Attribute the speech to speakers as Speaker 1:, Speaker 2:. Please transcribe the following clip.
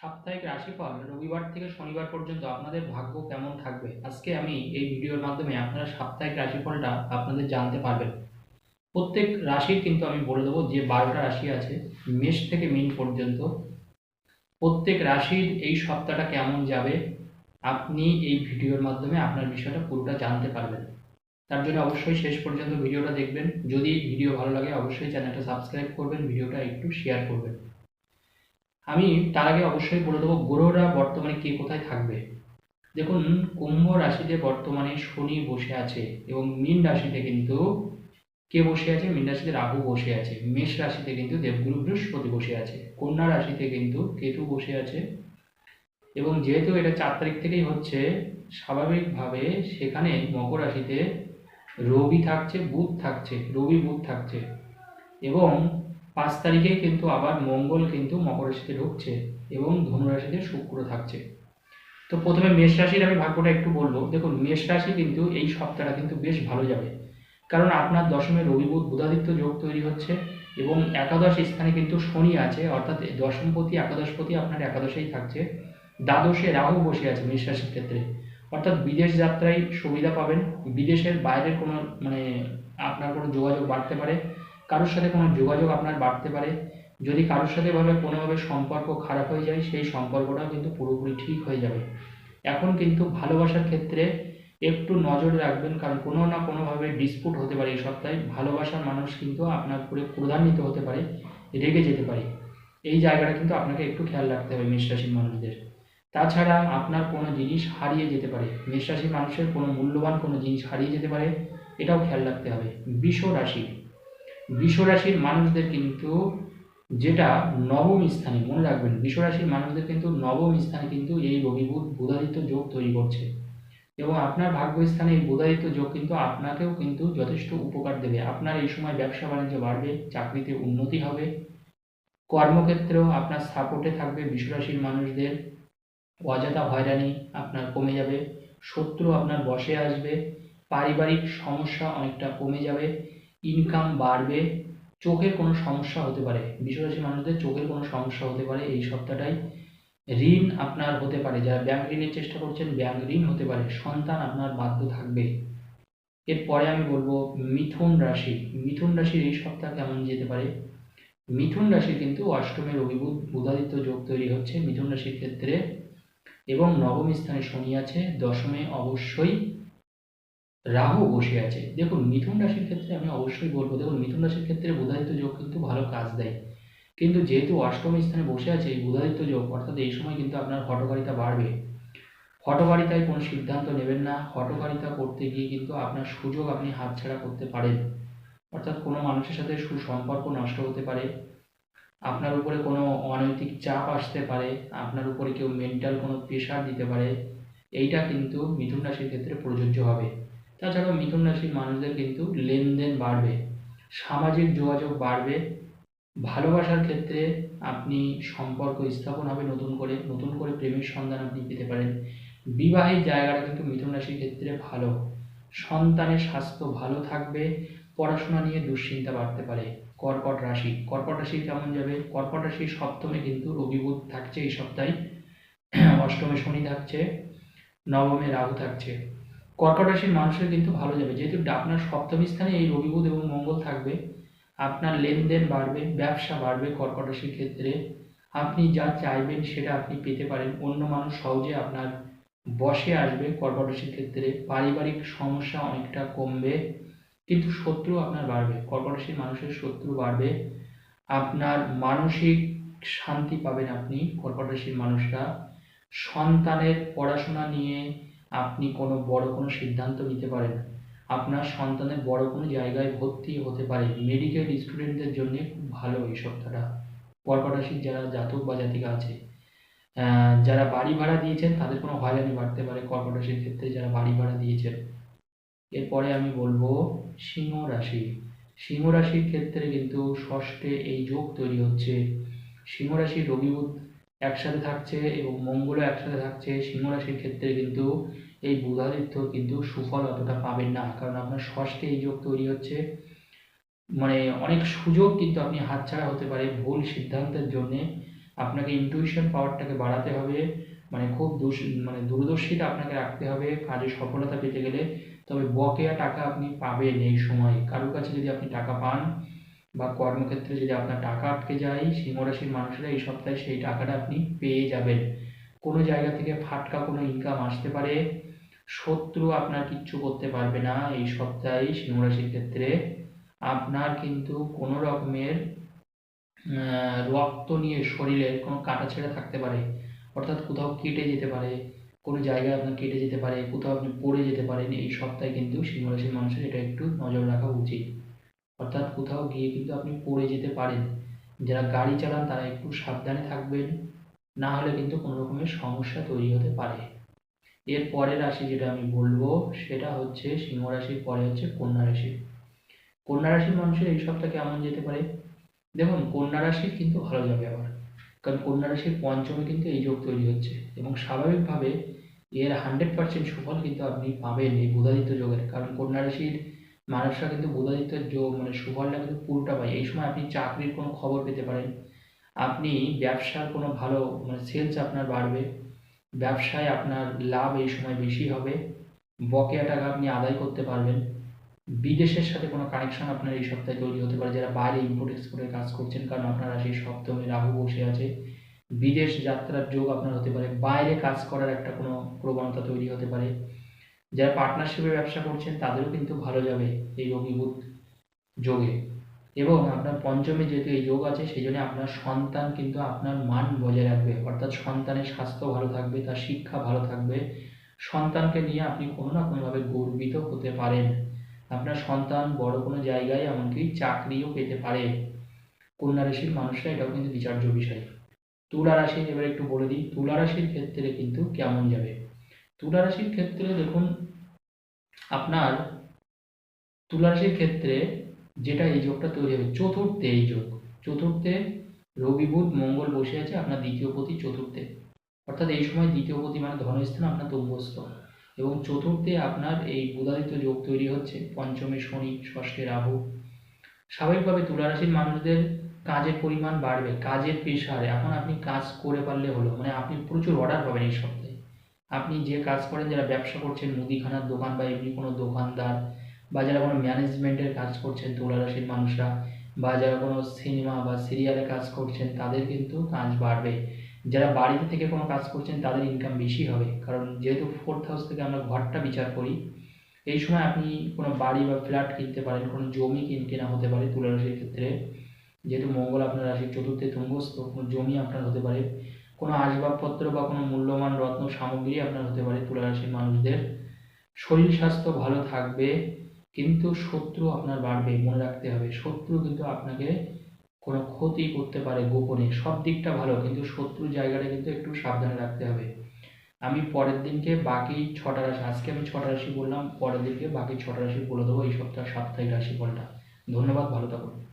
Speaker 1: সাপ্তাহিক রাশিফল রবিবার থেকে শনিবার পর্যন্ত আপনাদের ভাগ্য কেমন থাকবে? আজকে আমি এই ভিডিওর মাধ্যমে আপনারা সাপ্তাহিক রাশিফলটা আপনাদের জানতে পারবেন। প্রত্যেক রাশির কিন্তু আমি বলে দেবো যে বারোটা রাশি আছে, মেষ থেকে মিন পর্যন্ত। প্রত্যেক রাশির এই সপ্তাহটা কেমন যাবে, আপনি এই ভিডিওর মাধ্যমে আপনার বিষয়টা পুরোটা জানতে পারবেন। তার জন্য অবশ্যই শেষ পর্যন্ত ভিডিওটা দেখবেন। যদি ভিডিও ভালো লাগে, অবশ্যই চ্যানেলটা সাবস্ক্রাইব করবেন, ভিডিওটা একটু শেয়ার করবেন। আমি তার আগে অবশ্যই বলে দেবো, গ্রহরা বর্তমানে কে কোথায় থাকবে? দেখুন, কুম্ভ রাশিতে বর্তমানে শনি বসে আছে এবং মীন রাশিতে কিন্তু কে বসে আছে? মীন রাশিতে রাহু বসে আছে। মেষ রাশিতে কিন্তু দেবগুরু বৃহস্পতি বসে আছে। কন্যা রাশিতে কিন্তু কেতু বসে আছে। এবং যেহেতু এটা চার তারিখ থেকেই হচ্ছে, স্বাভাবিকভাবে সেখানে মকর রাশিতে রবি থাকছে, বুধ থাকছে, রবি বুধ থাকছে। এবং পাঁচ তারিখে কিন্তু আবার মঙ্গল কিন্তু মকর রাশিতে ঢুকছে এবং ধনুরাশিতে শুক্র থাকছে। তো প্রথমে মেষ রাশির আমি ভাগ্যটা একটু বলব। দেখুন, মেষ রাশি কিন্তু এই সপ্তাহটা কিন্তু বেশ ভালো যাবে। কারণ আপনার দশমে রবি বুধ বুধাদিত্য যোগ তৈরি হচ্ছে এবং একাদশ স্থানে কিন্তু শনি আছে, অর্থাৎ দশমপতি, একাদশপতি আপনার একাদশেই থাকছে। দ্বাদশে রাহু বসে আছে মেষ রাশির ক্ষেত্রে। অর্থাৎ বিদেশ যাত্রায় সুবিধা পাবেন। বিদেশের বাইরের কোনো মানে আপনার কোনো যোগাযোগ বাড়তে পারে। কারোর সাথে কোনো যোগাযোগ আপনার বাড়তে পারে। যদি কারোর সাথে ভাবে কোনোভাবে সম্পর্ক খারাপ হয়ে যায়, সেই সম্পর্কটাও কিন্তু পুরোপুরি ঠিক হয়ে যাবে। এখন কিন্তু ভালোবাসার ক্ষেত্রে একটু নজর রাখবেন, কারণ কোনো না কোনোভাবে ডিসপুট হতে পারে এই সপ্তাহে। ভালোবাসার মানুষ কিন্তু আপনার উপরে ক্রোধান্বিত হতে পারে, রেগে যেতে পারে। এই জায়গাটা কিন্তু আপনাকে একটু খেয়াল রাখতে হবে মেষ রাশির মানুষদের। তাছাড়া আপনার কোনো জিনিস হারিয়ে যেতে পারে। মেষ রাশির মানুষের কোনো মূল্যবান কোনো জিনিস হারিয়ে যেতে পারে, এটাও খেয়াল রাখতে হবে। বিষ রাশি বিষ রাশির মানুষদের কিন্তু যেটা নবম স্থানে, মনে রাখবেন বিষ রাশির মানুষদের কিন্তু নবম স্থানে কিন্তু এই রবি বুধ, বুধাদিত্য যোগ তৈরি করছে। এবং আপনার ভাগ্য স্থানে এই বুধাদিত্য যোগ কিন্তু আপনাকেও কিন্তু যথেষ্ট উপকার দেবে। আপনার এই সময় ব্যবসা বাণিজ্য বাড়বে, চাকরিতে উন্নতি হবে, কর্মক্ষেত্রেও আপনার সাপোর্টে থাকবে বিশ্বরাশির মানুষদের। অযথা হয়রানি আপনার কমে যাবে, শত্রু আপনার বসে আসবে, পারিবারিক সমস্যা অনেকটা কমে যাবে ইনকাম বাড়বে, চোখের কোনো সমস্যা হতে পারে। বিশ্বরাশির মানুষদের চোখের কোনো সমস্যা হতে পারে এই সপ্তাহটাই। ঋণ আপনার হতে পারে, যারা ব্যাংক ঋণের চেষ্টা করছেন ব্যাংক ঋণ হতে পারে। সন্তান আপনার বাধ্য থাকবে। এরপরে আমি বলব মিথুন রাশি। মিথুন রাশির এই সপ্তাহ কেমন যেতে পারে? মিথুন রাশি কিন্তু অষ্টমে অভিভূত বুধ, বুধাদিত্য যোগ তৈরি হচ্ছে মিথুন রাশির ক্ষেত্রে এবং নবম স্থানে শনি আছে, দশমে অবশ্যই রাহু বসে আছে। দেখুন, মিথুন রাশির ক্ষেত্রে আমি অবশ্যই বলব, দেখুন, মিথুন রাশির ক্ষেত্রে বুধাদিত্য যোগ কিন্তু ভালো কাজ দেয়। কিন্তু যেহেতু অষ্টম স্থানে বসে আছে, এই বুধাদিত্য যোগ, অর্থাৎ এই সময় কিন্তু আপনার হটকারিতা বাড়বে। হটকারিতায় কোনো সিদ্ধান্ত নেবেন না। হটকারিতা করতে গিয়ে কিন্তু আপনার সুযোগ আপনি হাতছাড়া করতে পারেন। অর্থাৎ কোনো মানুষের সাথে সুসম্পর্ক নষ্ট হতে পারে। আপনার উপরে কোনো অনৈতিক চাপ আসতে পারে। আপনার উপরে কেউ মেন্টাল কোনো প্রেশার দিতে পারে। এইটা কিন্তু মিথুন রাশির ক্ষেত্রে প্রযোজ্য হবে। তাছাড়াও মিথুন রাশির মানুষদের কিন্তু লেনদেন বাড়বে, সামাজিক যোগাযোগ বাড়বে, ভালোবাসার ক্ষেত্রে আপনি সম্পর্ক স্থাপন হবে নতুন করে নতুন করে প্রেমের সন্ধান আপনি পেতে পারেন। বিবাহের জায়গাটা কিন্তু মিথুন রাশির ক্ষেত্রে ভালো। সন্তানের স্বাস্থ্য ভালো থাকবে, পড়াশোনা নিয়ে দুশ্চিন্তা বাড়তে পারে। কর্কট রাশি কর্কট রাশি কেমন যাবে? কর্কট রাশির সপ্তমে কিন্তু রবি বুধ থাকছে এই সপ্তাহে, অষ্টমে শনি থাকছে, নবমে রাহু থাকছে। কর্কট রাশির মানুষের কিন্তু ভালো যাবে। যেহেতু আপনার সপ্তম স্থানে এই রবি বুধ এবং মঙ্গল থাকবে, আপনার লেনদেন বাড়বে, ব্যবসা বাড়বে কর্কট রাশির ক্ষেত্রে, আপনি যা চাইবেন সেটা আপনি পেতে পারেন। অন্য মানুষ সহজে আপনার বসে আসবে কর্কট রাশির ক্ষেত্রে। পারিবারিক সমস্যা অনেকটা কমবে, কিন্তু শত্রু আপনার বাড়বে। কর্কট রাশির মানুষের শত্রু বাড়বে। আপনার মানসিক শান্তি পাবেন আপনি কর্কট রাশির মানুষরা। সন্তানের পড়াশোনা নিয়ে আপনি কোনো বড় কোনো সিদ্ধান্ত নিতে পারেন। আপনার সন্তানের বড় কোনো জায়গায় ভর্তি হতে পারে। মেডিকেল স্টুডেন্টদের জন্য খুব ভালো এই সপ্তাহটা। রাশির যারা জাতক বা জাতিকা আছে যারা বাড়ি ভাড়া দিয়েছেন, তাদের কোনো হয়রানি বাড়তে পারে কর্কট রাশির ক্ষেত্রে যারা বাড়ি ভাড়া দিয়েছেন। এরপরে আমি বলব সিংহ রাশি। সিংহ রাশির ক্ষেত্রে কিন্তু ষষ্ঠে এই যোগ তৈরি হচ্ছে। সিংহ রাশি রবি একসাথে থাকছে এবং মঙ্গলও একসাথে থাকছে, সিংহ রাশির ক্ষেত্রে কিন্তু এই বুধাদিত্য কিন্তু সুফল অতটা পাবেন না। কারণ আপনার ষষ্ঠে এই যোগ তৈরি হচ্ছে। মানে অনেক সুযোগ কিন্তু আপনি হাতছাড়া হতে পারে ভুল সিদ্ধান্তের জন্যে। আপনাকে ইনটিউশন পাওয়ারটাকে বাড়াতে হবে। মানে খুব মানে দূরদর্শিতা আপনাকে রাখতে হবে কাজে সফলতা পেতে গেলে। তবে বকেয়া টাকা আপনি পাবেন এই সময়। কারোর কাছে যদি আপনি টাকা পান বা কর্মক্ষেত্রে যদি আপনার টাকা আটকে যায় সিংহ রাশির মানুষেরা এই সপ্তাহে সেই টাকাটা আপনি পেয়ে যাবেন। কোনো জায়গা থেকে ফাটকা কোনো ইনকাম আসতে পারে, শত্রু আপনার কিচ্ছু করতে পারবে না এই সপ্তাহে সিংহ রাশির ক্ষেত্রে। আপনার কিন্তু কোনো রকমের রক্ত নিয়ে শরীরে কোনো কাটাছেঁড়া থাকতে পারে, অর্থাৎ কোথাও কেটে যেতে পারে, কোনো জায়গায় আপনার কেটে যেতে পারে, কোথাও আপনি পড়ে যেতে পারেন, এই সপ্তাহে কিন্তু সিংহ রাশির মানুষের এটা একটু নজর রাখা উচিত। অর্থাৎ কোথাও গিয়ে কিন্তু আপনি পড়ে যেতে পারেন। যারা গাড়ি চালান তারা একটু সাবধানে থাকবেন, না হলে কিন্তু কোনো রকমের সমস্যা তৈরি হতে পারে। এর পরের রাশি যেটা আমি বলব, সেটা হচ্ছে সিংহ রাশির, পরে হচ্ছে কন্যা রাশি। কন্যা রাশির মানুষের এই সপ্তাহ কেমন যেতে পারে? দেখুন, কন্যা রাশির কিন্তু ভালো যাবে আবার। কারণ কন্যা রাশির পঞ্চমে কিন্তু এই যোগ তৈরি হচ্ছে এবং স্বাভাবিকভাবে এর হান্ড্রেড পার্সেন্ট সুফল কিন্তু আপনি পাবেন এই বুধাদিত্য যোগের। কারণ কন্যা রাশির মানুষরা কিন্তু বুধাদিত্যের যোগ মানে সুফলটা কিন্তু পুরোটা পায়। এই সময় আপনি চাকরির কোনো খবর পেতে পারেন। আপনি ব্যবসার কোনো ভালো মানে সেলস আপনার বাড়বে। ব্যবসায় আপনার লাভ এই সময় বেশি হবে। বকেয়া টাকা আপনি আদায় করতে পারবেন। বিদেশের সাথে কোনো কানেকশন আপনার এই সপ্তাহে তৈরি হতে পারে। যারা বাইরে ইম্পোর্ট এক্সপোর্টের কাজ করছেন, কারণ আপনারা রাশি সপ্তমে রাহু বসে আছে। বিদেশ যাত্রার যোগ আপনার হতে পারে। বাইরে কাজ করার একটা কোনো প্রবণতা তৈরি হতে পারে। যারা পার্টনারশিপে ব্যবসা করছেন, তাদেরও কিন্তু ভালো যাবে এই রবিবুধ যোগে। এবং আপনার পঞ্চমে যেহেতু এই যোগ আছে, সেই জন্য আপনার সন্তান কিন্তু আপনার মান বজায় রাখবে। অর্থাৎ সন্তানের স্বাস্থ্য ভালো থাকবে, তার শিক্ষা ভালো থাকবে। সন্তানকে নিয়ে আপনি কোনো না কোনোভাবে গর্বিত হতে পারেন। আপনার সন্তান বড় কোনো জায়গায় এমনকি চাকরিও পেতে পারে। কন্যা রাশির মানুষরা এটাও কিন্তু বিচার্য বিষয়। তুলা রাশি, এবার একটু বলে দিই, তুলা রাশির ক্ষেত্রে কিন্তু কেমন যাবে? তুলা রাশির ক্ষেত্রে দেখুন, আপনার তুলা রাশির ক্ষেত্রে যেটা এই যোগটা তৈরি হবে, চতুর্থে এই যোগ, চতুর্থে রবি বুধ মঙ্গল বসে আছে আপনার দ্বিতীয় পতি চতুর্থে। অর্থাৎ এই সময় দ্বিতীয় পতি মানে ধনস্থান আপনার তুঙ্গস্থ এবং চতুর্থে আপনার এই বুধাদিত্য যোগ তৈরি হচ্ছে, পঞ্চমে শনি, ষষ্ঠে রাহু। স্বাভাবিকভাবে তুলা রাশির মানুষদের কাজের পরিমাণ বাড়বে, কাজের প্রেশার। এখন আপনি কাজ করে পারলে হলো মানে আপনি প্রচুর অর্ডার পাবেন এই সপ্তাহে। আপনি যে কাজ করেন, যারা ব্যবসা করছেন, মুদিখানার দোকান বা এমনি কোনো দোকানদার বা যারা কোনো ম্যানেজমেন্টের কাজ করছেন তুলা রাশির মানুষরা বা যারা কোনো সিনেমা বা সিরিয়ালে কাজ করছেন, তাদের কিন্তু কাজ বাড়বে। যারা বাড়িতে থেকে কোনো কাজ করছেন, তাদের ইনকাম বেশি হবে। কারণ যেহেতু ফোর্থ হাউস থেকে আমরা ঘরটা বিচার করি, এই সময় আপনি কোনো বাড়ি বা ফ্ল্যাট কিনতে পারেন, কোনো জমি কিন হতে পারে তুলা রাশির ক্ষেত্রে। যেহেতু মঙ্গল আপনার রাশির চতুর্থে তুঙ্গস্থ কোনো জমি আপনার হতে পারে। কোনো আসবাবপত্র বা কোনো মূল্যবান রত্ন সামগ্রী আপনার হতে পারে তুলা রাশির মানুষদের। শরীর স্বাস্থ্য ভালো থাকবে, কিন্তু শত্রু আপনার বাড়বে, মনে রাখতে হবে। শত্রু কিন্তু আপনাকে কোনো ক্ষতি করতে পারে গোপনে। সব দিকটা ভালো, কিন্তু শত্রুর জায়গাটা কিন্তু একটু সাবধানে রাখতে হবে। আমি পরের দিনকে বাকি ছটা রাশি, আজকে আমি ছটা রাশি বললাম, পরের দিনকে বাকি ছটা রাশি বলে দেবো এই সপ্তাহ সাপ্তাহিক রাশি রাশিফলটা। ধন্যবাদ, ভালো থাকুন।